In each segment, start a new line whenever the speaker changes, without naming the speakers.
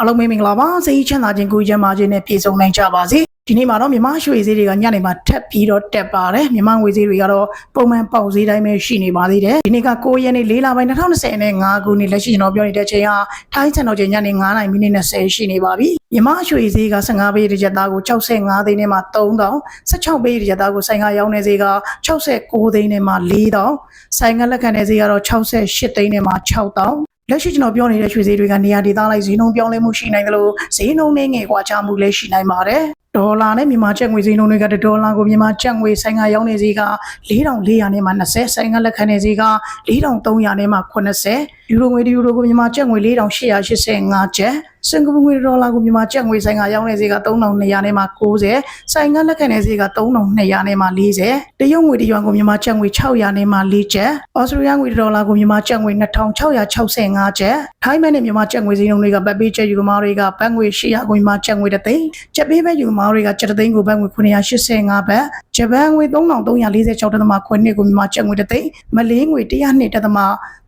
အားလုံးပဲမင်္ဂလာပါစိတ်ချမ်းသာခြင်းကိုယ်ချမ်းသာခြင်းနဲ့ပြည့်စုံနိုင်ကြပါစေဒီနေ့မှာတော့မြန်မာရွှေဈေးတွေကညနေမှာထပ်ပြီးတော့တက်ပါတယ်မြန်မာငွေဈေးတွေကတော့ပုံမှန်ပေါက်ဈေးတိုင်းပဲရှိနေပါသေးတယ်ဒီနေ့က9ရက်နေ့4လပိုင်း2025ခုနှစ်လက်ရှိကျွန်တော်ပြောနေတဲ့ချိန်ဟာထိုင်းစံတော်ချိန်ညနေ9:00နာရီမိနစ်20ရှိနေပါပြီမြန်မာရွှေဈေးက15ပေတစ်ရက်သားကို65သိန်းနဲ့မှ3000 16ပေတစ်ရက်သားကိုဆိုင်ကရောင်းနေဈေးက69သိန်းနဲ့မှ4000ဆိုင်ကလက်ခံတဲ့ဈေးကတော့68သိန်းနဲ့မှ6000 လက်ရှိကျွန်တော်ပြောနေတဲ့ရွှေဈေးတွေကနေရာဒေသလိုက်ဈေးနှုန်းပြောင်းလဲမှုရှိနိုင်တယ်လို့ဈေးနှုန်းနဲ့ငယ်ကွာခြားမှုလည်းရှိနိုင်ပါတယ်။ ဒေါ်လာနဲ့မြန်မာကျပ်ငွေဈေးနှုန်းတွေကဒေါ်လာကိုမြန်မာကျပ်ငွေဆိုင်ကရောင်းနေဈေးက4400နဲ့မှ20ဆိုင်ကလက်ခံနေဈေးက4300နဲ့မှ80ယူရိုငွေတယူရိုကိုမြန်မာကျပ်ငွေ4885ကျပ်စင်ကာပူငွေဒေါ်လာကိုမြန်မာကျပ်ငွေဆိုင်ကရောင်းနေဈေးက3200နဲ့မှ90ဆိုင်ကလက်ခံနေဈေးက3200နဲ့မှ40တရုတ်ငွေတရွမ်ကိုမြန်မာကျပ်ငွေ600နဲ့မှ4ကျပ်ဩစတြေးလျငွေဒေါ်လာကိုမြန်မာကျပ်ငွေ2665ကျပ်ထိုင်းမန်နဲ့မြန်မာကျပ်ငွေဈေးနှုန်းတွေကဘတ်ပေးကျပ်ယူကမားတွေကဘတ်ငွေ800ကိုမြန်မာကျပ်ငွေတစ်သိန်းကျပ်ပေးပဲယူကမားတွေကကျပ်တစ်သိန်းကိုဘတ်ငွေ985ဘတ် ဂျပန်ငွေ3346တက်သမခွနှစ်ကိုမြန်မာကျပ်ငွေတစ်သိန်းမလေးငွေ102တက်သမ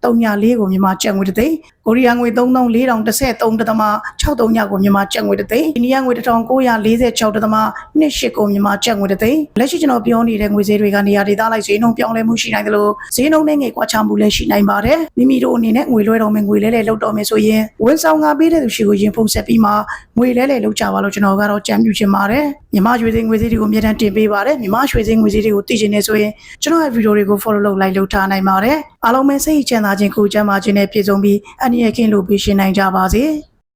34ကိုမြန်မာကျပ်ငွေတစ်သိန်းကိုရီးယားငွေ3413တက်သမ63ညကိုမြန်မာကျပ်ငွေတစ်သိန်းအိန္ဒိယငွေ1946တက်သမ28ကိုမြန်မာကျပ်ငွေတစ်သိန်းလက်ရှိကျွန်တော်ပြောနေတဲ့ငွေဈေးတွေကနေရာဒေသလိုက်ဈေးနှုန်းပြောင်းလဲမှုရှိနိုင်တယ်လို့ဈေးနှုန်းနဲ့ငယ်ကွာခြားမှုလည်းရှိနိုင်ပါတယ်မိမိတို့အနေနဲ့ငွေလွှဲတော်မယ်ငွေလဲလဲလောက်တော်မယ်ဆိုရင်ဝန်ဆောင်ငါပေးတဲ့သူရှိကိုရင်ဖုန်းဆက်ပြီးမှငွေလဲလဲလောက်ကြပါလို့ကျွန်တော်ကတော့ကြံပြုချင်ပါတယ်မြမရွှေဈေးငွေဈေးတွေကိုအမြဲတမ်းတင်ပေးပါတယ်မြမရွှေဈေးငွေဈေးတွေကိုသိချင်နေဆိုရင်ကျွန်တော်ရဲ့ဗီဒီယိုတွေကို follow လုပ် like လုပ်ထားနိုင်ပါတယ်အားလုံးပဲစိတ်ချမ်းသာခြင်းကိုယ်ချမ်းသာခြင်းနဲ့ပြည့်စုံပြီးအနည်းငယ်ကင်းလို့ပြည့်ရှင်နိုင်ကြပါစေ